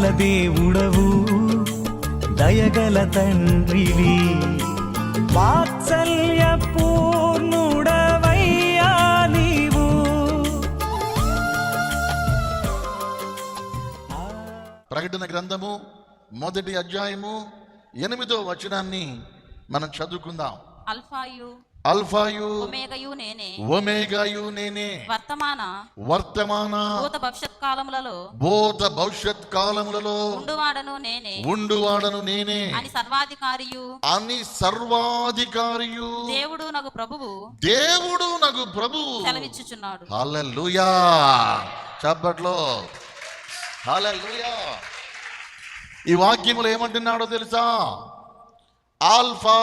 కృపగల దేవుడవు దయగల తండ్రివి. వాత్సల్య పూర్ణుడవయ్యా నీవు. ప్రకటన గ్రంథము మొదటి అధ్యాయము ఎనిమిదో వచనాన్ని మనం చదువుకుందాం. అల్ఫాయు అల్ఫాయు ఒమేగయు నేనే ఒమేగాయు నేనే వర్తమాన వర్తమాన భూత భవిష్యత్ కాలములలో భూత భవిష్యత్ కాలములలో ఉండువాడను నేనే ఉండువాడను నేనే అని సర్వాధికారియు అని సర్వాధికారియు దేవుడు నాకు ప్రభువు దేవుడు నాకు ప్రభు సెలవిచ్చుచున్నాడు హల్లెలూయా చప్పట్లో హల్లెలూయా ఈ వాక్యములు ఏమంటున్నాడో తెలుసా? ఆల్ఫా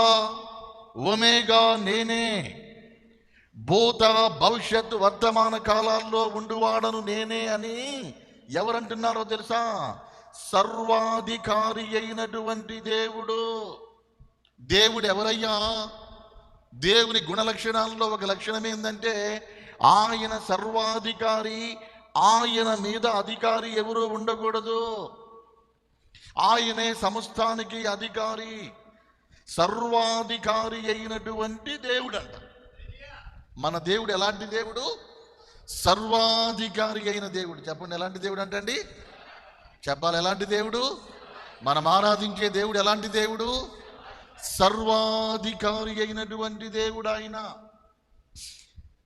ఒమేగా నేనే. భూత భవిష్యత్ వర్తమాన కాలాల్లో ఉండువాడను నేనే అని ఎవరంటున్నారో తెలుసా? సర్వాధికారి అయినటువంటి దేవుడు. దేవుడు ఎవరయ్యా దేవుని గుణ లక్షణాల్లో ఒక లక్షణం ఏంటంటే ఆయన సర్వాధికారి ఆయన మీద అధికారి ఎవరు ఉండకూడదు. ఆయనే సమస్తానికి అధికారి. సర్వాధికారి అయినటువంటి దేవుడు అంట మన దేవుడు ఎలాంటి దేవుడు? సర్వాధికారి అయిన దేవుడు. చెప్పండి ఎలాంటి దేవుడు అంటండి చెప్పాలి ఎలాంటి దేవుడు? మనం ఆరాధించే దేవుడు ఎలాంటి దేవుడు? సర్వాధికారి అయినటువంటి దేవుడు ఆయన.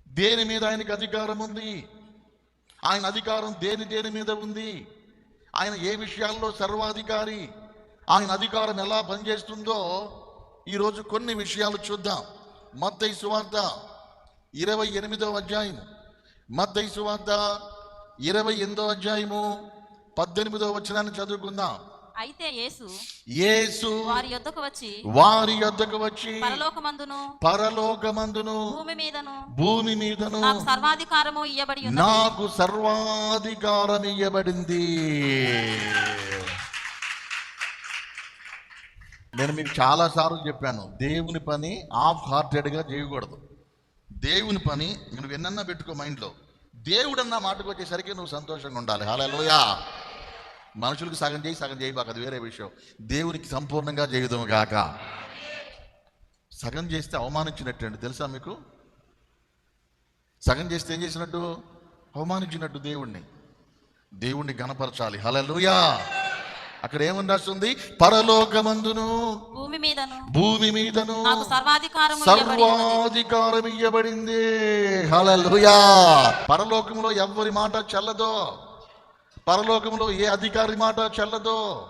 దేని మీద ఆయనకి అధికారం ఉంది? ఆయన అధికారం దేని దేని మీద ఉంది? ఆయన ఏ విషయాల్లో సర్వాధికారి? ఆయన అధికారం ఎలా పనిచేస్తుందో ఈరోజు కొన్ని విషయాలు చూద్దాం. మత్తయి సువార్త ఇరవై ఎనిమిదో అధ్యాయం మత్తయి సువార్త ఇరవై ఎనిమిదో అధ్యాయము పద్దెనిమిదో వచనాన్ని చదువుకుందాం. అయితే యేసు యేసు వారి యొద్దకు వచ్చి వారి యొద్దకు వచ్చి పరలోకమందును పరలోకమందును భూమి మీదను భూమి మీదను నాకు సర్వాధికారము ఇయ్యబడి నాకు సర్వాధికారం ఇవ్వబడింది నేను మీకు చాలా సార్లు చెప్పాను దేవుని పని హాఫ్ హార్టెడ్గా చేయకూడదు. దేవుని పని నువ్వు ఎన్నన్నా పెట్టుకో మైండ్లో. దేవుడు అన్న మాటకు వచ్చేసరికి నువ్వు సంతోషంగా ఉండాలి. హలోయా మనుషులకు సగం చేయి సగం చేయబాక అది వేరే విషయం. దేవునికి సంపూర్ణంగా చేయుదాము కాక సగం చేస్తే అవమానించినట్టండి తెలుసా మీకు? సగం చేస్తే ఏం చేసినట్టు? అవమానించినట్టు దేవుణ్ణి. దేవుణ్ణి గణపరచాలి హలలుయా అక్కడ ఏమని రాస్తుంది పరలోకమందును. భూమి మీదను. భూమి మీదను. నాకు సర్వాధికారం ఇయ్యబడింది. హలలుయా పరలోకంలో ఎవ్వరి మాట చెల్లదో? పరలోకంలో ఏ అధికారి మాట చెల్లదో?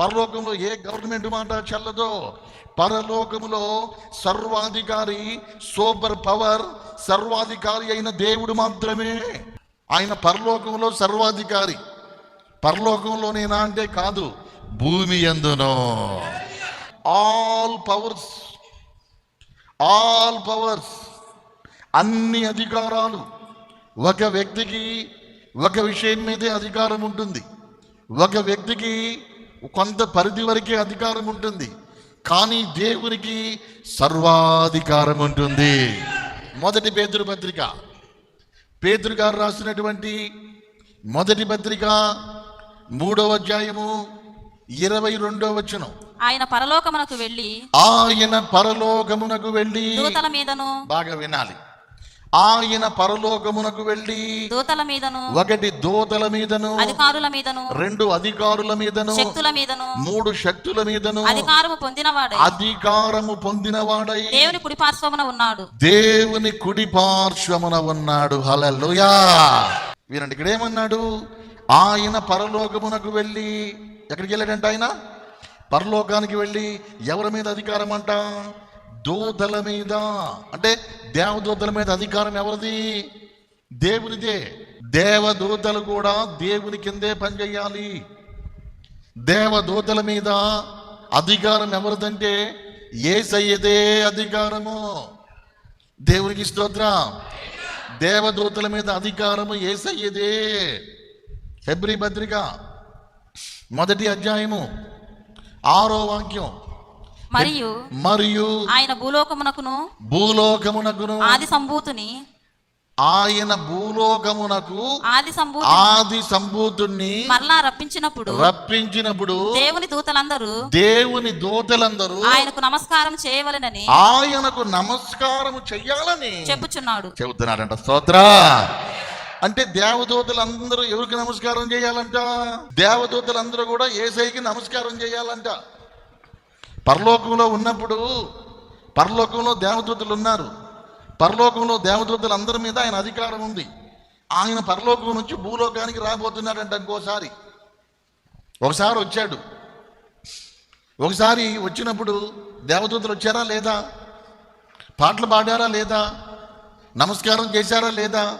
పరలోకంలో ఏ గవర్నమెంట్ మాట చెల్లదో? పరలోకములో సర్వాధికారి సూపర్ పవర్ సర్వాధికారి అయిన దేవుడు మాత్రమే. ఆయన పరలోకంలో సర్వాధికారి. పరలోకంలోనేనా అంటే కాదు భూమి ఎందునో. ఆల్ పవర్స్ ఆల్ పవర్స్ అన్ని అధికారాలు. ఒక వ్యక్తికి ఒక విషయం మీదే అధికారం ఉంటుంది. ఒక వ్యక్తికి కొంత పరిధి వరకే అధికారం ఉంటుంది. కానీ దేవునికి సర్వాధికారం ఉంటుంది. మొదటి పేదరు పత్రిక. పేదరు గారు రాసినటువంటి మొదటి పత్రిక మూడవ అధ్యాయము ఇరవై రెండవ వచనం. ఆయన పరలోకమునకు వెళ్ళి ఆయన పరలోకమునకు వెళ్ళి దూతల మీదను బాగా వినాలి. ఆయన పరలోకమునకు వెళ్ళి దూతల మీదను ఒకటి దోతల మీదను అధికారుల మీదను రెండు అధికారుల మీదను శక్తుల మీదను మూడు శక్తుల మీదను అధికారము పొందినవాడై అధికారము పొందినవాడై దేవుని కుడి పార్శ్వమున ఉన్నాడు. దేవుని కుడి పార్శ్వమున ఉన్నాడు. హలలుయా వీరండి ఇక్కడ ఏమన్నాడు ఆయన పరలోకమునకు వెళ్ళి ఎక్కడికి వెళ్ళాడంట ఆయన? పరలోకానికి వెళ్ళి ఎవరి మీద అధికారం అంట? దూతల మీద. అంటే దేవదూతల మీద అధికారం ఎవరిది? దేవునిదే. దేవదూతలు కూడా దేవుని కిందే పనిచేయాలి. దేవదూతల మీద అధికారం ఎవరిదంటే ఏసయ్యదే అధికారము. దేవునికి స్తోత్రం. దేవదూతల మీద అధికారము ఏసయ్యదే. హెబ్రి పత్రిక మొదటి అధ్యాయము ఆరో వాక్యం. మరియు మరియు ఆయన భూలోకమునకును భూలోకమునకును ఆది సంభూతుని ఆయన భూలోకమునకు ఆది సంభూతి ఆది సంభూతుణ్ణి మరలా రప్పించినప్పుడు రప్పించినప్పుడు దేవుని దూతలందరూ దేవుని దూతలందరూ ఆయనకు నమస్కారం చేయవలెనని ఆయనకు నమస్కారం చెయ్యాలని చెప్పుచున్నాడు. చెబుతున్నాడంట స్తోత్ర. అంటే దేవదూతలందరూ ఎవరికి నమస్కారం చేయాలంట? దేవదూతలందరూ కూడా ఏసైకి నమస్కారం చేయాలంట. పరలోకంలో ఉన్నప్పుడు పరలోకంలో దేవదూతలు ఉన్నారు. పరలోకంలో దేవదూతలు అందరి మీద ఆయన అధికారం ఉంది. ఆయన పరలోకం నుంచి భూలోకానికి రాబోతున్నాడంట ఇంకోసారి. ఒకసారి వచ్చాడు. ఒకసారి వచ్చినప్పుడు దేవదూతలు వచ్చారా లేదా? పాటలు పాడారా లేదా? నమస్కారం చేశారా లేదా?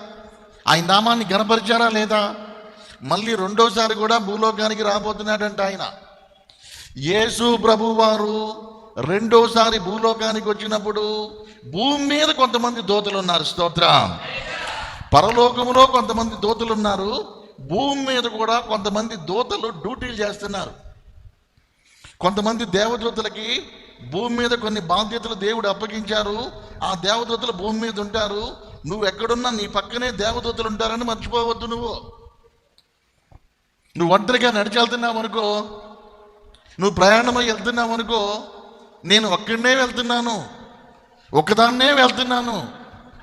ఆయన నామాన్ని గనపరిచారా లేదా? మళ్ళీ రెండోసారి కూడా భూలోకానికి రాబోతున్నాడంట ఆయన. యేసు ప్రభువారు రెండోసారి భూలోకానికి వచ్చినప్పుడు భూమి మీద కొంతమంది దోతలు ఉన్నారు స్తోత్రం. పరలోకములో కొంతమంది దోతలు ఉన్నారు భూమి మీద కూడా కొంతమంది దోతలు డ్యూటీలు చేస్తున్నారు. కొంతమంది దేవదూతలకి భూమి మీద కొన్ని బాధ్యతలు దేవుడు అప్పగించారు. ఆ దేవదూతలు భూమి మీద ఉంటారు. నువ్వు ఎక్కడున్నా నీ పక్కనే దేవదూతలు ఉంటారని మర్చిపోవద్దు నువ్వు. నువ్వు ఒంటరిగా నడిచి వెళ్తున్నావు అనుకో నువ్వు ప్రయాణమై వెళ్తున్నావు అనుకో నేను ఒక్కడనే వెళ్తున్నాను ఒకదాన్నే వెళ్తున్నాను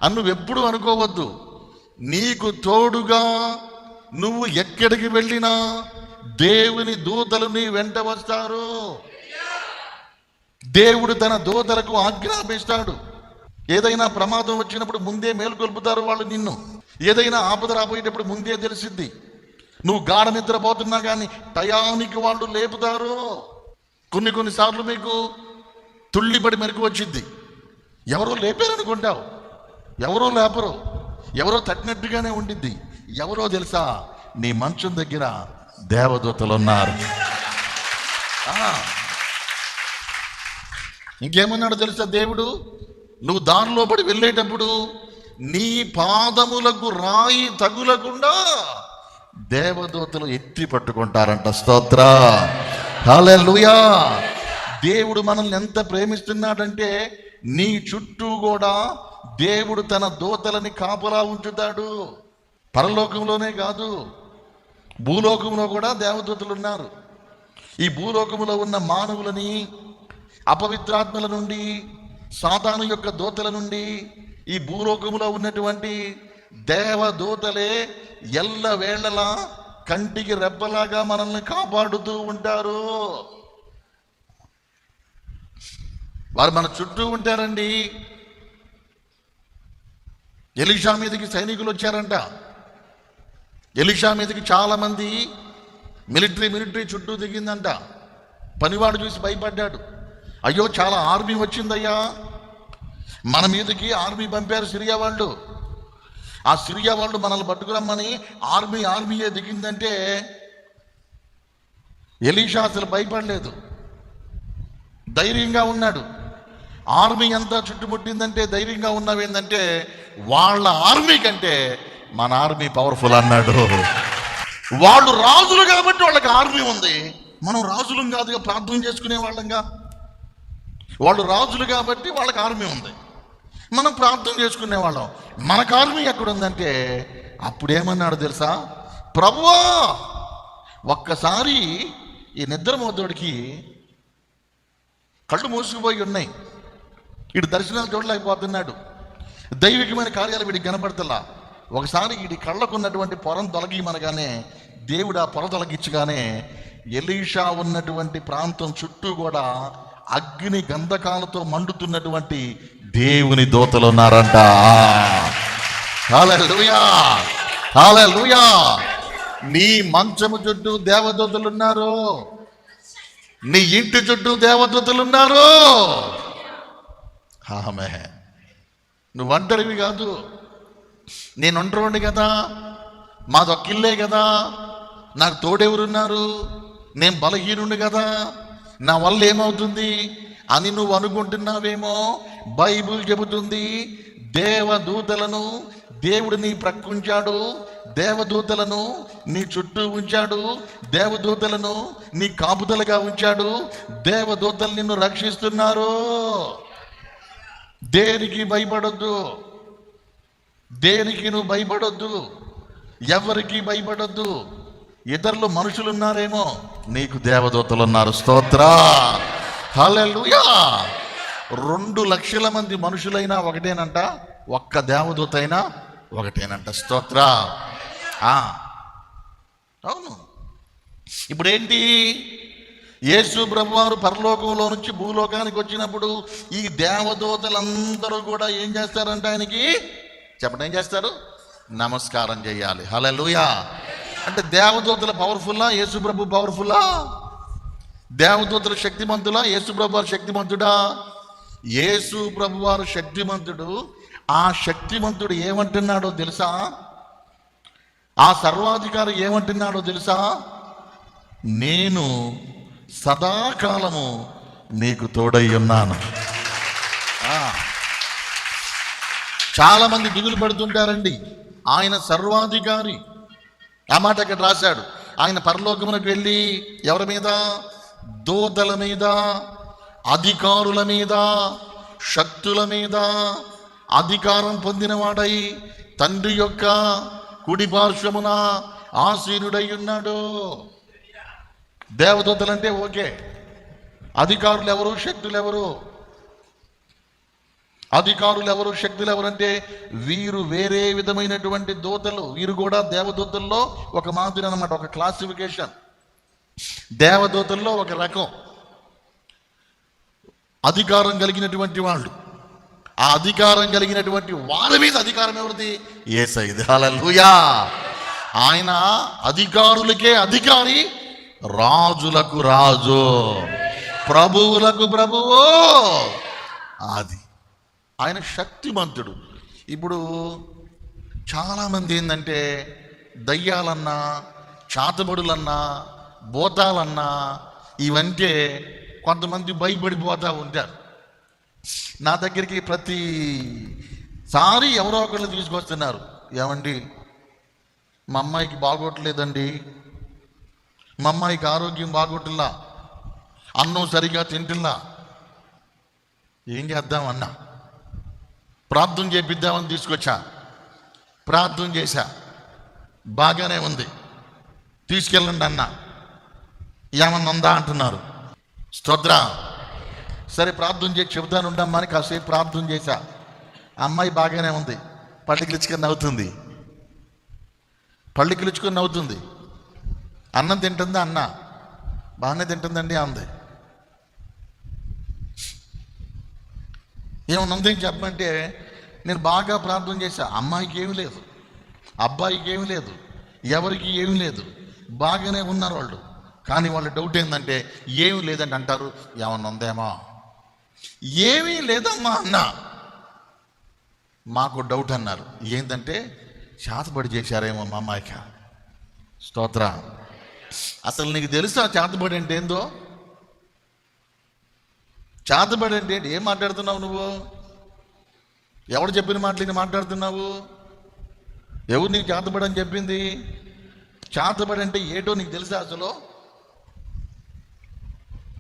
అని నువ్వు ఎప్పుడు అనుకోవద్దు. నీకు తోడుగా నువ్వు ఎక్కడికి వెళ్ళినా దేవుని దూతలు నీ వెంట వస్తారు. దేవుడు తన దూతలకు ఆజ్ఞాపిస్తాడు. ఏదైనా ప్రమాదం వచ్చినప్పుడు ముందే మేలుకొల్పుతారు వాళ్ళు నిన్ను. ఏదైనా ఆపద రాబోయేటప్పుడు ముందే తెలిసిద్ది. నువ్వు గాఢ నిద్రపోతున్నా కానీ టయానికి వాళ్ళు లేపుతారు. కొన్ని కొన్నిసార్లు మీకు తుళ్ళిపడి మెరుగు వచ్చింది ఎవరో లేపారనుకుంటావు. ఎవరో లేపరు. ఎవరో తట్టినట్టుగానే ఉండిద్ది. ఎవరో తెలుసా? నీ మంచం దగ్గర దేవదూతలు ఉన్నారు ఆ. ఇంకేమన్నాడు తెలుసా దేవుడు? నువ్వు దారిలో పడి వెళ్ళేటప్పుడు నీ పాదములకు రాయి తగులకుండా దేవదూతలు ఎత్తి పట్టుకుంటారంట స్తోత్ర. హల్లెలూయా. దేవుడు మనల్ని ఎంత ప్రేమిస్తున్నాడంటే నీ చుట్టూ కూడా దేవుడు తన దూతలని కాపులా ఉంచుతాడు. పరలోకంలోనే కాదు భూలోకంలో కూడా దేవదూతలు ఉన్నారు. ఈ భూలోకంలో ఉన్న మానవులని అపవిత్రాత్మల నుండి సాతాను యొక్క దూతల నుండి ఈ భూలోకములో ఉన్నటువంటి దేవదూతలే ఎల్ల వేళలా కంటికి రెబ్బలాగా మనల్ని కాపాడుతూ ఉంటారు. వారు మన చుట్టూ ఉంటారండి. ఎలిషా మీదకి సైనికులు వచ్చారంట. ఎలిషా మీదకి చాలామంది మిలిటరీ మిలిటరీ చుట్టూ దిగిందంట. పనివాడు చూసి భయపడ్డాడు. అయ్యో చాలా ఆర్మీ వచ్చిందయ్యా. మన మీదకి ఆర్మీ పంపారు సిరియా వాళ్ళు. ఆ సిరియా వాళ్ళు మనల్ని పట్టుకురమ్మని ఆర్మీ ఆర్మీయే దిగిందంటే ఎలీషా అసలు భయపడలేదు. ధైర్యంగా ఉన్నాడు. ఆర్మీ అంతా చుట్టుముట్టిందంటే ధైర్యంగా ఉన్నావేందంటే వాళ్ళ ఆర్మీ కంటే మన ఆర్మీ పవర్ఫుల్ అన్నాడు. వాళ్ళు రాజులు కాబట్టి వాళ్ళకి ఆర్మీ ఉంది. మనం రాజులం కాదుగా ప్రార్థన చేసుకునే వాళ్ళంగా. వాళ్ళు రాజులు కాబట్టి వాళ్ళకి ఆర్మీ ఉంది. మనం ప్రార్థన చేసుకునే వాళ్ళం మనకు ఆర్మీ ఎక్కడ ఉందంటే అప్పుడేమన్నాడు తెలుసా? ప్రభువా ఒక్కసారి ఈ నిద్రమోదోడికి కళ్ళు మూసుకుపోయి ఉన్నాయి. వీడు దర్శనాలు చూడలేకపోతున్నాడు. దైవికమైన కార్యాలు వీడికి కనపడతలా. ఒకసారి వీడి కళ్ళకున్నటువంటి పొరం తొలగిమనగానే దేవుడు ఆ పొర తొలగించగానే ఎలీషా ఉన్నటువంటి ప్రాంతం చుట్టూ కూడా అగ్ని గంధకాలతో మండుతున్నటువంటి దేవుని దోతలు ఉన్నారంట. నీ మంచము చుట్టూ దేవదూతలు ఉన్నారు. నీ ఇంటి చుట్టూ దేవదూతలు ఉన్నారు. ఆమె నువ్వు ఒంటరివి కాదు. నేను ఒంటరివాడిని కదా. మాదొక్క ఇల్లే కదా. నాకు తోడెవరున్నారు? నేను బలహీనుండు కదా. నా వల్ల ఏమవుతుంది అని నువ్వు అనుకుంటున్నావేమో? బైబిల్ చెబుతుంది దేవదూతలను దేవుడు నీ ప్రక్కుంచాడు దేవదూతలను నీ చుట్టూ ఉంచాడు దేవదూతలను నీ కాపుదలుగా ఉంచాడు దేవదూతలు నిన్ను రక్షిస్తున్నారు. దేనికి భయపడొద్దు? దేనికి నువ్వు భయపడొద్దు? ఎవరికి భయపడొద్దు? ఇతరులు మనుషులు ఉన్నారేమో నీకు దేవదూతలు ఉన్నారు స్తోత్ర. హలెలుయా రెండు లక్షల మంది మనుషులైనా ఒకటేనంట ఒక్క దేవదూత అయినా ఒకటేనంట. స్తోత్ర. అవును. ఇప్పుడేంటి? యేసు ప్రభువారు పరలోకంలో నుంచి భూలోకానికి వచ్చినప్పుడు ఈ దేవదూతలందరూ కూడా ఏం చేస్తారంట ఆయనకి? చెప్పడం ఏం చేస్తారు? నమస్కారం చేయాలి. హల్లెలూయా. అంటే దేవదూతల పవర్ఫుల్లా యేసుప్రభు పవర్ఫుల్లా? దేవదూతల శక్తిమంతులా యేసుప్రభు వారు శక్తిమంతుడా? యేసు ప్రభు వారు శక్తిమంతుడు. ఆ శక్తిమంతుడు ఏమంటున్నాడో తెలుసా? ఆ సర్వాధికారి ఏమంటున్నాడో తెలుసా? నేను సదాకాలము నీకు తోడై ఉన్నాను. చాలామంది దిగులు పడుతుంటారండి. ఆయన సర్వాధికారి. ఆ మాట అక్కడ రాశాడు. ఆయన పరలోకమునకు వెళ్ళి ఎవరి మీద? దూతల మీద అధికారుల మీద శక్తుల మీద అధికారం పొందినవాడై తండ్రి యొక్క కుడి పార్శ్వమున ఆసీనుడై ఉన్నాడు. దేవదూతలంటే ఓకే. అధికారులు ఎవరు? శక్తులు ఎవరు? అధికారులు ఎవరు శక్తులు ఎవరంటే వీరు వేరే విధమైనటువంటి దూతలు. వీరు కూడా దేవదూతల్లో ఒక మాదిరి అనమాట ఒక క్లాసిఫికేషన్ దేవదూతల్లో ఒక రకం. అధికారం కలిగినటువంటి వాళ్ళు. ఆ అధికారం కలిగినటువంటి వారి మీద అధికారం ఎవరిది? ఏసైది. హల్లెలూయా! ఆయన అధికారులకే అధికారి రాజులకు రాజు. ప్రభువులకు ప్రభువు. అది. ఆయన శక్తిమంతుడు. ఇప్పుడు చాలామంది ఏంటంటే దయ్యాలన్నా చాతబడులన్నా భూతాలన్నా ఇవంటే కొంతమంది భయపడిపోతూ ఉంటారు. నా దగ్గరికి ప్రతి సారి ఎవరో ఒకళ్ళు తీసుకొస్తున్నారు. ఏమండి? మా అమ్మాయికి బాగోట్లేదండి. మా అమ్మాయికి ఆరోగ్యం బాగోట్లా. అన్నం సరిగా తింటున్నా. ఏం చేద్దామన్నా ప్రార్థన చేపిద్దామని తీసుకొచ్చా. ప్రార్థన చేశా. బాగానే ఉంది. తీసుకెళ్ళండి అన్న. ఏమన్నా ఉందా అంటున్నారు. స్తోత్ర. సరే ప్రార్థన చేసి చెబుతాను ఉండమ్మా అని కాసేపు ప్రార్థన చేశా. అమ్మాయి బాగానే ఉంది. పళ్ళు నవ్వుతుంది. పళ్ళు కిలుచుకొని నవ్వుతుంది. అన్నం తింటుందా అన్న? బాగానే తింటుందండి అంది. ఏమన్నా ఉందని చెప్పమంటే నేను బాగా ప్రార్థన చేశా. అమ్మాయికి ఏమీ లేదు. అబ్బాయికి ఏమి లేదు. ఎవరికి ఏమీ లేదు. బాగానే ఉన్నారు వాళ్ళు. కానీ వాళ్ళ డౌట్ ఏంటంటే ఏమి లేదంటే అంటారు. ఏమన్నా ఉందేమో? ఏమీ లేదమ్మా అన్న. మాకు డౌట్ అన్నారు. ఏంటంటే చేతబడి చేశారేమో మా అమ్మాయికి. స్తోత్ర. అసలు నీకు తెలుసా చేతబడి అంటే ఏందో? చేతబడి అంటే ఏంటి? ఏం మాట్లాడుతున్నావు నువ్వు? ఎవడు చెప్పిన మాటలు మాట్లాడుతున్నావు? ఎవరు నీకు చేతబడి అని చెప్పింది? చేతబడి అంటే ఏటో నీకు తెలుసా అసలు?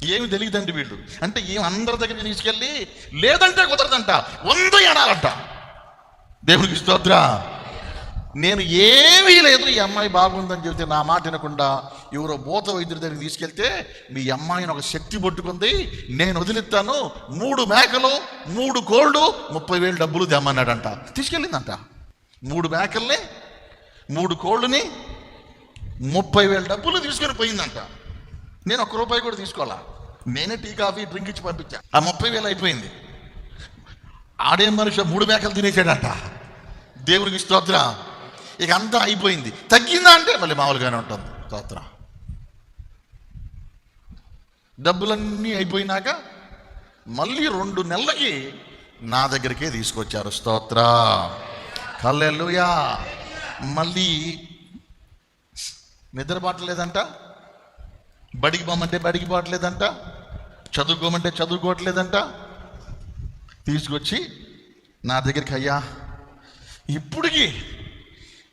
ఏమి తెలియదండి వీళ్ళు. అంటే ఏం అందరి దగ్గర తీసుకెళ్ళి లేదంటే కుదరదంట వంద ఎనాలంట దేవుడికి స్తోత్ర. నేను ఏమీ లేదు ఈ అమ్మాయి బాగుందని చెబితే నా మాట వినకుండా ఎవరో భూత వైద్యుడి దగ్గరికి తీసుకెళ్తే మీ అమ్మాయిని ఒక శక్తి పట్టుకుంది నేను వదిలిస్తాను మూడు మేకలు మూడు కోళ్ళు ముప్పై వేలు డబ్బులు తెమ్మన్నాడంట. తీసుకెళ్ళిందంట. మూడు మేకల్ని మూడు కోళ్ళని ముప్పై వేల డబ్బులు తీసుకొని పోయిందంట. నేను ఒక్క రూపాయి కూడా తీసుకోవాలా? నేనే టీ కాఫీ డ్రింక్ ఇచ్చి పంపించా. ఆ ముప్పై వేలు అయిపోయింది. ఆడే మనిషి మూడు మేకలు తినేసాడంట? దేవుడికి స్తోత్రం. ఇక అంతా అయిపోయింది. తగ్గిందా అంటే మళ్ళీ మామూలుగానే ఉంటుంది. స్తోత్ర డబ్బులన్నీ అయిపోయినాక మళ్ళీ రెండు నెలలకి నా దగ్గరికే తీసుకొచ్చారు స్తోత్ర. కల్లెల్లుయా మళ్ళీ నిద్రపాటలేదంట బడికి పోమంటే బడికి పోవట్లేదంట? చదువుకోమంటే చదువుకోవట్లేదంట? తీసుకొచ్చి నా దగ్గరికి అయ్యా ఇప్పటికి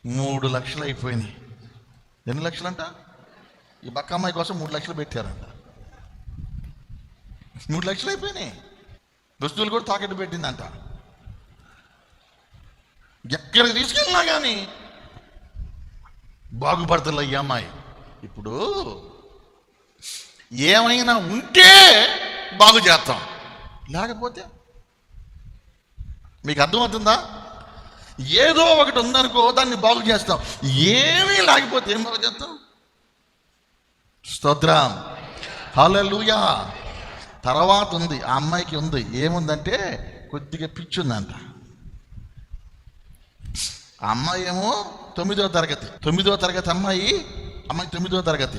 మూడు లక్షలు అయిపోయినాయి. ఎన్ని లక్షలంట? ఈ బక్క అమ్మాయి కోసం మూడు లక్షలు పెట్టారంట. మూడు లక్షలు అయిపోయినాయి. వస్తువులు కూడా తాకట్టు పెట్టిందంట. ఎక్కడికి తీసుకెళ్ళినా కానీ బాగుపడతలే ఈ అమ్మాయి. ఇప్పుడు ఏమైనా ఉంటే బాగు చేస్తాం. లేకపోతే మీకు అర్థమవుతుందా? ఏదో ఒకటి ఉందనుకో దాన్ని బాగు చేస్తాం. ఏమీ లేకపోతే ఏం బాగు చేస్తాం? స్తోత్రం. హల్లెలూయా. తర్వాత ఉంది ఆ అమ్మాయికి ఉంది. ఏముందంటే కొద్దిగా పిచ్చి ఉందంట. ఆ అమ్మాయి ఏమో తొమ్మిదో తరగతి. తొమ్మిదో తరగతి అమ్మాయి అమ్మాయి తొమ్మిదో తరగతి.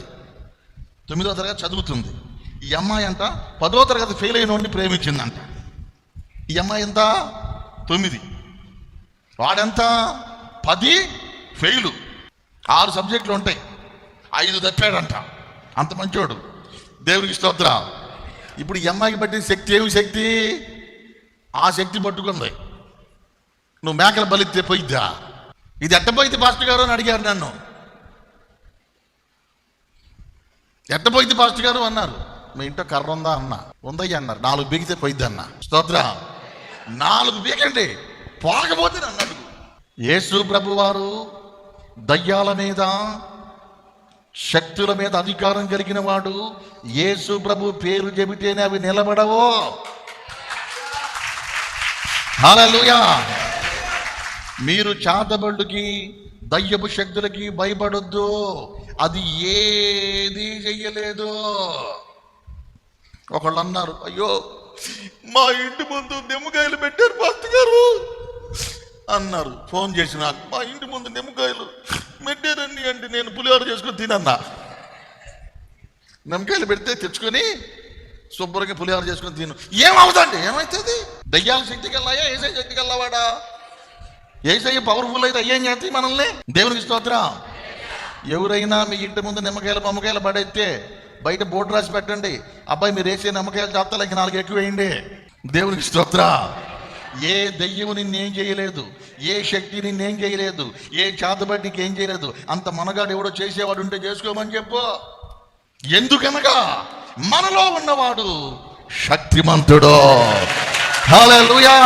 తొమ్మిదో తరగతి చదువుతుంది. ఈ అమ్మాయి అంట పదో తరగతి ఫెయిల్ అయిన వాడిని ప్రేమించిందంట. ఈ అమ్మాయి ఎంత? తొమ్మిది. వాడెంత పది ఫెయిలు. ఆరు సబ్జెక్టులు ఉంటాయి. ఐదు తప్పాడంట. అంత మంచోడు. దేవుడికి స్తోత్ర. ఇప్పుడు ఈ అమ్మాయికి పట్టిన శక్తి ఏమి శక్తి? ఆ శక్తి పట్టుకుంది. నువ్వు మేకల బలిస్తే పోయిద్దా? ఇది ఎట్టపోయింది పాస్టర్ గారు అని అడిగారు నన్ను. ఎట్టపోయింది పాస్టర్ గారు అన్నారు. మీ ఇంట్లో కర్ర ఉందా అన్న. ఉందయ్య అన్నారు. నాలుగు బీగితే పోయిద్ది అన్న. స్తోత్ర. నాలుగు బీకండి పోకపోతే నన్ను అడుగు. యేసు ప్రభు వారు దయ్యాల మీద శక్తుల మీద అధికారం కలిగిన వాడు. యేసు ప్రభు పేరు చెబితేనే అవి నిలబడవు. హల్లెలూయా. మీరు చాతబడుకి దయ్యపు శక్తులకి భయపడొద్దు. అది ఏది చెయ్యలేదు. ఒకళ్ళు అన్నారు అయ్యో మా ఇంటి ముందు నిమ్మకాయలు పెట్టారు భర్త గారు. అన్నారు. ఫోన్ చేసి నాకు మా ఇంటి ముందు నిమ్మకాయలు మెట్టేరండి అంటే నేను పులిహోర చేసుకుని తినన్నా. నిమ్మకాయలు పెడితే తెచ్చుకొని శుభ్రంగా పులిహోర చేసుకుని తిను. ఏమవుతుంది ఏమవుతుంది దయ్యాల శక్తికి వెళ్ళాయా ఏసై శక్తికి వెళ్ళవాడా ఏసై పవర్ఫుల్ అయితే అయ్యేం చేస్తాయి మనల్ని? దేవునికి స్తోత్రం. ఎవరైనా మీ ఇంటి ముందు నిమ్మకాయలు మమ్మకాయలు పడైతే బయట బోర్డు రాసి పెట్టండి. అబ్బాయి మీరు వేసే నిమ్మకాయలు చేస్తాలు ఇంక నాలుగు ఎక్కువ వేయండి. దేవునికి స్తోత్రం. ఏ దెయ్యం నిన్నేం చేయలేదు? ఏ శక్తి నిన్నేం చేయలేదు? ఏ చేతబడి ఏం చేయలేదు? అంత మనగాడు ఎవడో చేసేవాడు ఉంటే చేసుకోమని చెప్పు. ఎందుకనగా మనలో ఉన్నవాడు శక్తిమంతుడు. హల్లెలూయా!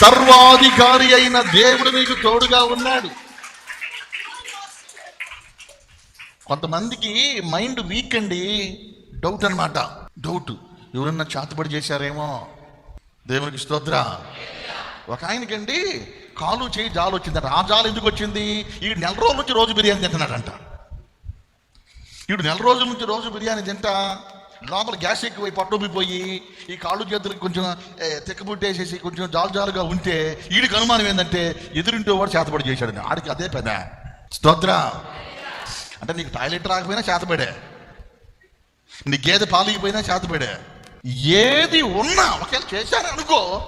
సర్వాధికారి అయిన దేవుడు మీకు తోడుగా ఉన్నాడు. కొంతమందికి మైండ్ వీక్ అండి. డౌట్ అనమాట డౌట్. ఎవరన్నా చేతబడి చేశారేమో? దేవునికి స్తోత్ర. ఒక ఆయనకండి కాలు చేయి జాలు వచ్చిందంట. ఆ జాలు ఎందుకు వచ్చింది? ఈ నెల రోజుల నుంచి రోజు బిర్యానీ తింటున్నాడంట. ఇప్పుడు నెల రోజుల నుంచి రోజు బిర్యానీ తింటా లోపల గ్యాస్ ఎక్కువై పట్టుబిపోయి ఈ కాళ్ళు చేతులకు కొంచెం ఏ, కొంచెం జాలు జాలుగా ఉంటే వీడికి అనుమానం ఏంటంటే ఎదురింటో వాడు చేతపడి చేశాడు. ఆడికి అదే పెద్ద. స్తోత్ర. అంటే నీకు టాయిలెట్ రాకపోయినా చేతపడే నీ గేదె పాలిగిపోయినా చేతపడే ఏది ఉన్నా ఒకవేళ చేశారు అనుకో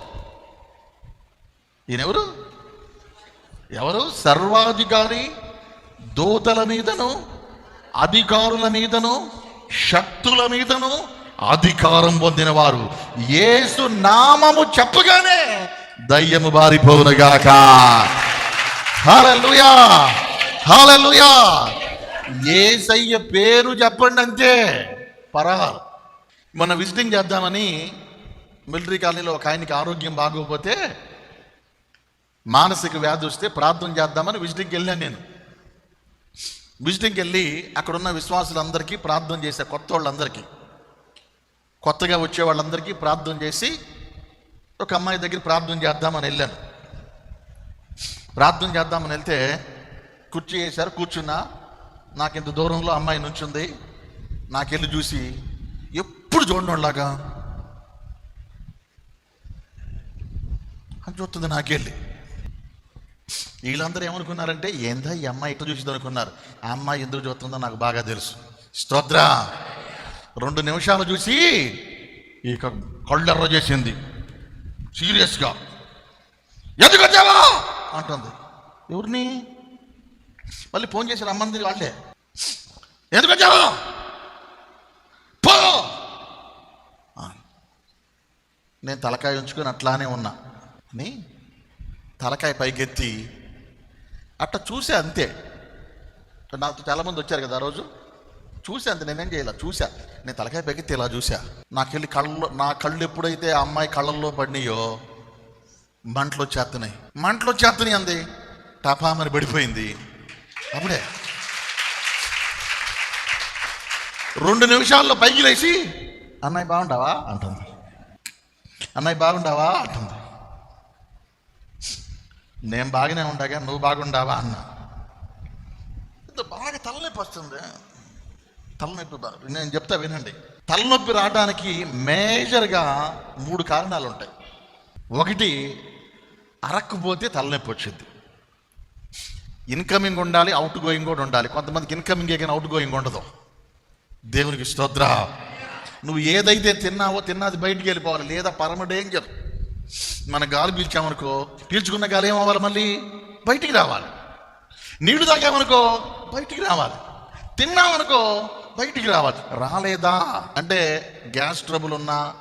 ఈయనెవరు? ఎవరు? సర్వాధికారి దూతల మీదను అధికారుల మీదను శక్తుల మీదను అధికారం పొందినవారు. యేసు నామము చెప్పగానే దయ్యము బారిపోవునుగాక. హల్లెలూయా! హల్లెలూయా! యేసయ్య పేరు చెప్పండి అంతే పరాలు మన విజిటింగ్ చేద్దామని మిలిటరీ కాలనీలో ఒక ఆయనకి ఆరోగ్యం బాగోకపోతే మానసిక వ్యాధి వస్తే ప్రార్థన చేద్దామని విజిటింగ్కి వెళ్ళాను నేను. విజిటింగ్కి వెళ్ళి అక్కడున్న విశ్వాసులందరికీ ప్రార్థన చేశా కొత్త వాళ్ళందరికీ కొత్తగా వచ్చే వాళ్ళందరికీ ప్రార్థన చేసి ఒక అమ్మాయి దగ్గర ప్రార్థన చేద్దామని వెళ్ళాను. ప్రార్థన చేద్దామని వెళ్తే కుర్చీ వేశారు కూర్చున్నా. నాకు ఇంత దూరంలో అమ్మాయి నుంచుంది. నాకెళ్ళి చూసి ఎప్పుడు చూడడంలాగా అని చూస్తుంది నాకెళ్ళి. వీళ్ళందరూ ఏమనుకున్నారంటే ఏందా ఈ అమ్మాయి ఇట్లా చూసింది అనుకున్నారు. ఆ అమ్మాయి ఎందుకు చూస్తుందో నాకు బాగా తెలుసు. స్తోత్ర. రెండు నిమిషాలు చూసి ఇక కళ్ళెర్ర చేసింది. సీరియస్గా. ఎందుకు వచ్చావా? అంటుంది. ఎవరిని? మళ్ళీ ఫోన్ చేసి రమ్మంది వాళ్ళే. ఎందుకు వచ్చావా పో ఆ. నేను తలకాయ ఉంచుకొని అట్లానే ఉన్నా. అని తలకాయ పైకెత్తి అట్లా చూసే అంతే. నాతో చాలామంది వచ్చారు కదా ఆ రోజు. చూసా అంతే నేనేం చేయాల? చూసా. నేను తలకాయ పైకెత్తి ఇలా చూసా? నాకెళ్ళి కళ్ళు నా కళ్ళు ఎప్పుడైతే ఆ అమ్మాయి కళ్ళల్లో పడినాయో మంటలు వచ్చేస్తున్నాయి. మంటలు వచ్చేస్తున్నాయి అంది. టపామని పడిపోయింది. అప్పుడే రెండు నిమిషాల్లో పైకి లేచి అన్నయ్య బాగుంటావా? అంటుంది. అన్నయ్య బాగుండావా? అంటుంది. నేను బాగానే ఉండగా నువ్వు బాగుండావా? అన్నా. ఇంత బాగా తలనొప్పి వస్తుంది. తలనొప్పి బాగా నేను చెప్తా వినండి. తలనొప్పి రావడానికి మేజర్గా మూడు కారణాలు ఉంటాయి. ఒకటి అరక్కుపోతే తలనొప్పి వచ్చింది. ఇన్కమింగ్ ఉండాలి అవుట్ గోయింగ్ కూడా ఉండాలి. కొంతమందికి ఇన్కమింగ్ కానీ అవుట్ గోయింగ్ ఉండదు. దేవునికి స్తోత్ర. నువ్వు ఏదైతే తిన్నావో తిన్నది బయటికి వెళ్ళిపోవాలి. లేదా పరమ డేంజర్ మన గాలి పీల్చామనుకో పీల్చుకున్న గాలి ఏమవ్వాలి మళ్ళీ? బయటికి రావాలి. నీళ్ళు తాగామనుకో బయటికి రావాలి. తిన్నామనుకో బయటికి రావాలి. రాలేదా? అంటే గ్యాస్ ట్రబుల్ ఉన్నా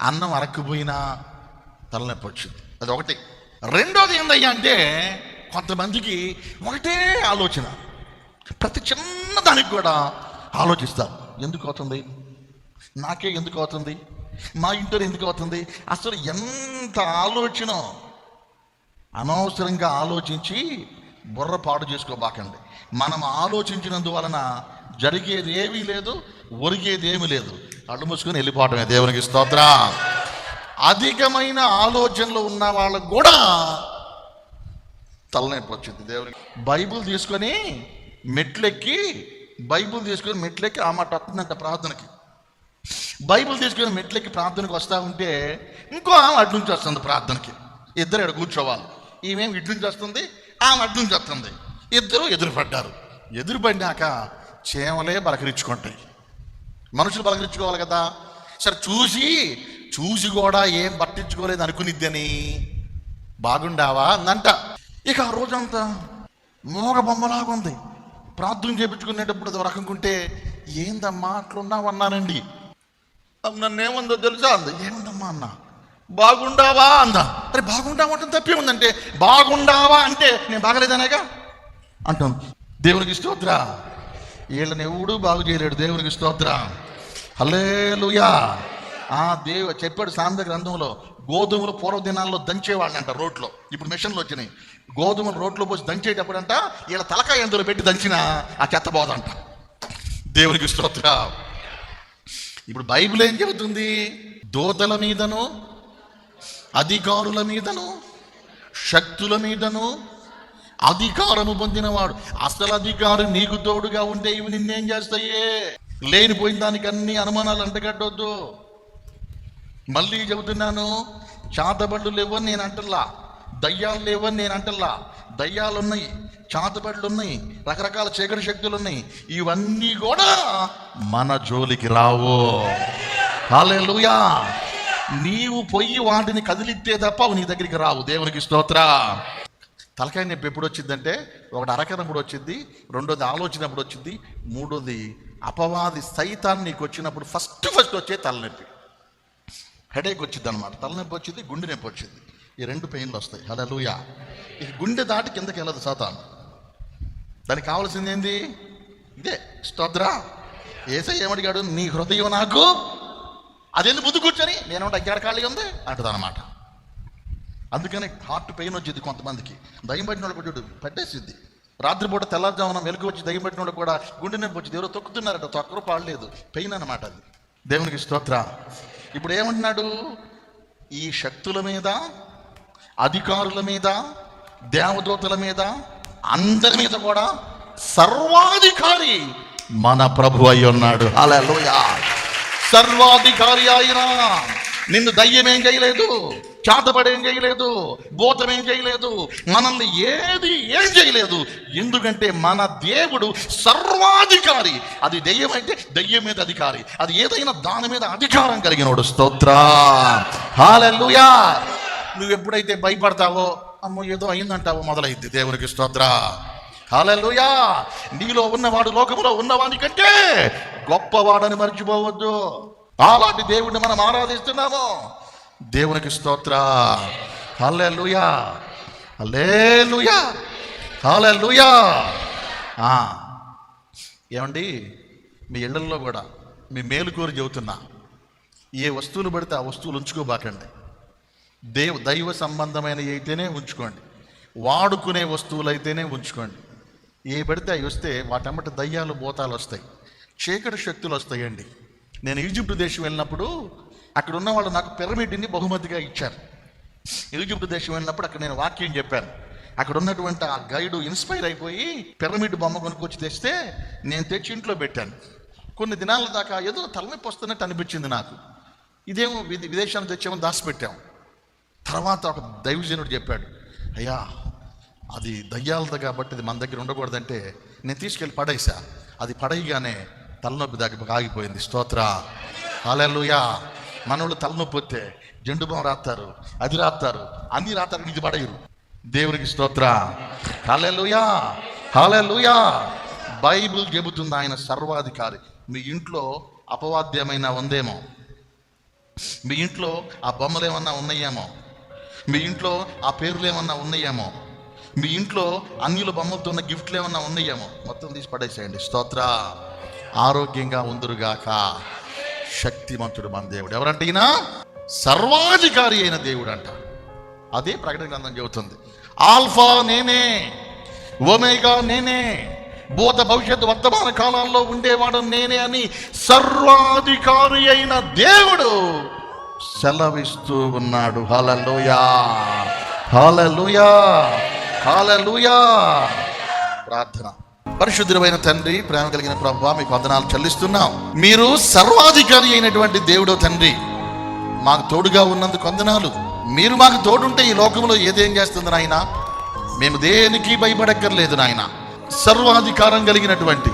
అన్నం అరక్కుపోయినా తలనొప్పి వచ్చింది. అది ఒకటి. రెండోది ఏందయ్యా అంటే కొంతమందికి ఒకటే ఆలోచన. ప్రతి చిన్న దానికి కూడా ఆలోచిస్తారు. ఎందుకు అవుతుంది? నాకే ఎందుకు అవుతుంది? మా ఇంట్లో ఎందుకు అవుతుంది? అసలు ఎంత ఆలోచన? అనవసరంగా ఆలోచించి బుర్ర పాడు చేసుకోబాకండి. మనం ఆలోచించినందువలన జరిగేది ఏమీ లేదు ఒరిగేది ఏమీ లేదు. అడ్డు మూసుకొని వెళ్ళిపోవటమే దేవునికి స్తోత్ర. అధికమైన ఆలోచనలు ఉన్న వాళ్ళకు కూడా తలనొప్పి వచ్చింది దేవునికి. బైబుల్ తీసుకొని మెట్లెక్కి బైబుల్ తీసుకొని మెట్లెక్కి ఆ మాట వస్తుందంట ప్రార్థనకి. బైబిల్ తీసుకుని మెట్లకి ప్రార్థనకు వస్తా ఉంటే ఇంకో ఆమె అటు నుంచి వస్తుంది ప్రార్థనకి. ఇద్దరు ఇక్కడ కూర్చోవాలి. ఈమెం ఇటు నుంచి వస్తుంది ఆమె అటు నుంచి వస్తుంది. ఇద్దరు ఎదురుపడ్డారు. ఎదురుపడినాక చేమలే బలకరించుకుంటాయి మనుషులు బలకరించుకోవాలి కదా. సరే చూసి చూసి కూడా ఏం పట్టించుకోలేదు అనుకునిద్దని. బాగుండావా అందంట. ఇక ఆ రోజంతా మోగ బొమ్మలాగా ఉంది. ప్రార్థన చేపించుకునేటప్పుడు అది రకంకుంటే ఏందమ్మా అట్లున్నావు అన్నానండి అమ్మ నన్ను ఏముందో తెలుసా అంద? ఏముందమ్మా అన్న? బాగుండావా అంద? అరే బాగుండావా తప్పే ఉందంటే బాగుండావా అంటే నేను బాగలేదనేగా? అంటాం దేవునికి స్తోత్ర. వీళ్ళని ఎవడు బాగు చేయలేడు దేవునికి స్తోత్ర. హలేలుయా ఆ దేవు చెప్పాడు సాంద గ్రంథంలో గోధుమలు పూర్వ దినాల్లో దంచేవాడిని అంట రోడ్లో ఇప్పుడు మిషన్లు వచ్చినాయి. గోధుమలు రోడ్లో పోసి దంచేటప్పుడంట వీళ్ళ తలకాయ ఎందులో పెట్టి దంచిన ఆ చెత్త పోదంట. దేవునికి స్తోత్ర. ఇప్పుడు బైబిల్ ఏం చెబుతుంది? దోతల మీదను అధికారుల మీదను శక్తుల మీదను అధికారము పొందినవాడు. అసలు అధికారం నీకు తోడుగా ఉంటే ఇవి నిన్నేం చేస్తాయే? లేనిపోయిన దానికి అన్ని అనుమానాలు అంటగట్టొద్దు. మళ్ళీ చెబుతున్నాను చాతబడులు లేవని నేను అంటలా. దయ్యాలు లేవని నేను అంటల్లా. దయ్యాలు ఉన్నాయి చాతబడులు ఉన్నాయి రకరకాల చీకటి శక్తులు ఉన్నాయి ఇవన్నీ కూడా మన జోలికి రావు. హల్లెలూయా. నీవు పొయ్యి వాటిని కదిలిస్తే తప్ప నీ దగ్గరికి రావు. దేవునికి స్తోత్ర. తలకాయ నొప్పి ఎప్పుడు వచ్చిందంటే ఒకటి అరకనప్పుడు వచ్చింది రెండోది ఆలోచనప్పుడు వచ్చింది మూడోది అపవాది సైతాన్ని నీకు వచ్చినప్పుడు ఫస్ట్ ఫస్ట్ వచ్చే తలనొప్పి. హెడేక్ వచ్చింది అనమాట తలనొప్పి వచ్చింది గుండె నొప్పి వచ్చింది. ఈ రెండు పెయిన్లు వస్తాయి. హలో లూయా ఇక గుండె దాటి కిందకి వెళ్ళదు సాతాను. దానికి కావాల్సింది ఏంది? ఇదే. స్తోత్ర. ఏసై ఏమడిగాడు? నీ హృదయం నాకు. అదేంది ముందు కూర్చొని? నేను అగ్గాడ ఖాళీ ఉంది? అంటదనమాట అందుకని హార్ట్ పెయిన్ వచ్చింది కొంతమందికి. దయ్యం పట్టిన వాళ్ళకి చూడు పట్టేసిద్ది రాత్రిపూట తెల్లారుజామున వెలుగు వచ్చి దయ్యం పట్టిన కూడా గుండె నొప్పి వచ్చి ఎవరో తొక్కుతున్నారట. తొక్కరు పాడలేదు. పెయిన్ అనమాట అది. దేవునికి స్తోత్ర. ఇప్పుడు ఏమంటున్నాడు? ఈ శక్తుల మీద అధికారుల మీద దేవదూతల మీద అందరి మీద కూడా సర్వాధికారి మన ప్రభు అయి ఉన్నాడు. హల్లెలూయా. సర్వాధికారి ఆయన. నిన్ను దయ్యం ఏం చేయలేదు చేతపడేం చేయలేదు భూతం ఏం చేయలేదు మనల్ని ఏది ఏం చేయలేదు. ఎందుకంటే మన దేవుడు సర్వాధికారి. అది దెయ్యం అంటే దెయ్యం మీద అధికారి. అది ఏదైనా దాని మీద అధికారం కలిగినోడు. స్తోత్ర. హాలెల్లుయా. నువ్వు ఎప్పుడైతే భయపడతావో అమ్మో ఏదో అయిందంటావో మొదలైంది. దేవునికి స్తోత్ర. హాలూయా నీలో ఉన్నవాడు లోకంలో ఉన్నవాని కంటే గొప్పవాడని మర్చిపోవద్దు. అలాంటి దేవుడిని మనం ఆరాధిస్తున్నాము. దేవునికి స్తోత్ర. హల్లెలూయా! హల్లెలూయా! హల్లెలూయా! ఆ, ఏమండి? మీ ఇళ్ళల్లో కూడా మీ మేలుకూరి చెబుతున్నా. ఏ వస్తువులు పడితే ఆ వస్తువులు ఉంచుకోబాకండి. దేవ దైవ సంబంధమైన అయితేనే ఉంచుకోండి. వాడుకునే వస్తువులు అయితేనే ఉంచుకోండి. ఏ పడితే అవి వస్తే వాటమ్మట దయ్యాలు భూతాలు వస్తాయి. చీకటి శక్తులు వస్తాయండి. నేను ఈజిప్ట్ దేశం వెళ్ళినప్పుడు అక్కడ ఉన్న వాళ్ళు నాకు పిరమిడ్ని బహుమతిగా ఇచ్చారు. ఈజిప్ట్ దేశం వెళ్ళినప్పుడు అక్కడ నేను వాక్యం చెప్పాను. అక్కడ ఉన్నటువంటి ఆ గైడు ఇన్స్పైర్ అయిపోయి పిరమిడ్ బొమ్మ కొనుక్కొచ్చి తెస్తే నేను తెచ్చి ఇంట్లో పెట్టాను. కొన్ని దినాల దాకా ఏదో తలనొప్పి వస్తున్నట్టు అనిపించింది నాకు. ఇదేమో విదే విదేశానికి తెచ్చేమో దాచిపెట్టాము. తర్వాత ఒక దైవజనుడు చెప్పాడు అయ్యా అది దయ్యాలది కాబట్టి అది మన దగ్గర ఉండకూడదంటే నేను తీసుకెళ్ళి పడేసా అది పడేయగానే తలనొప్పి దగ్గర ఆగిపోయింది. స్తోత్ర. హాలెలుయా. మనోళ్ళు తలనొప్పి వస్తే జెండు బొమ్మ రాస్తారు అది రాస్తారు అన్ని రాస్తారు ఇది పడేయరు. దేవునికి స్తోత్ర. హాలెలుయా. హాలెలుయా. బైబిల్ చెబుతుంది ఆయన సర్వాధికారి. మీ ఇంట్లో అపవాద్యమైనా ఉందేమో? మీ ఇంట్లో ఆ బొమ్మలు ఏమన్నా ఉన్నాయేమో? మీ ఇంట్లో ఆ పేర్లు ఏమన్నా ఉన్నాయేమో? మీ ఇంట్లో అన్యుల బొమ్మలతో ఉన్న గిఫ్ట్లు ఏమన్నా ఉన్నాయేమో? మొత్తం తీసి పడేసేయండి. స్తోత్ర. ఆరోగ్యంగా ఉందురుగాక. శక్తిమంతుడు మన దేవుడు. ఎవరంటే ఈయన? సర్వాధికారి అయిన దేవుడు అంట అదే ప్రకటన గ్రంథం చెబుతుంది. ఆల్ఫా నేనే ఒమేగా నేనే భూత భవిష్యత్తు వర్తమాన కాలాల్లో ఉండేవాడు నేనే అని సర్వాధికారి అయిన దేవుడు సెలవిస్తూ ఉన్నాడు. హలలుయా హాలలుయా హాలలుయా ప్రార్థన. పరిశుద్ధమైన తండ్రి ప్రేమ కలిగిన ప్రభావ మీకు వందనాలు చెల్లిస్తున్నాం. మీరు సర్వాధికారి అయినటువంటి దేవుడో తండ్రి మాకు తోడుగా ఉన్నందుకు వందనాలు. మీరు మాకు తోడుంటే ఈ లోకంలో ఏదేం చేస్తుంది నాయన? మేము దేనికి భయపడక్కర్లేదు నాయన. సర్వాధికారం కలిగినటువంటి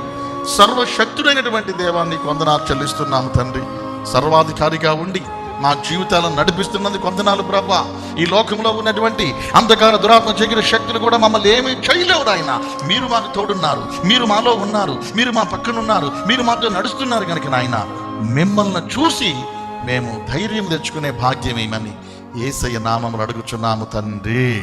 సర్వశక్తుడైనటువంటి దేవాన్ని కొందనాలు చెల్లిస్తున్నాము తండ్రి. సర్వాధికారిగా ఉండి మా జీవితాలను నడిపిస్తున్నది కొంతనాలు ప్రభా. ఈ లోకంలో ఉన్నటువంటి అంధకార దురాత్మ చెగిన శక్తులు కూడా మమ్మల్ని ఏమీ చేయలేవు ఆయన మీరు మాకు తోడున్నారు. మీరు మాలో ఉన్నారు. మీరు మా పక్కన ఉన్నారు మీరు మాతో నడుస్తున్నారు కనుక నాయన. మిమ్మల్ని చూసి మేము ధైర్యం తెచ్చుకునే భాగ్యమేమని ఏసయ్య నామములు అడుగుచున్నాము తండ్రి.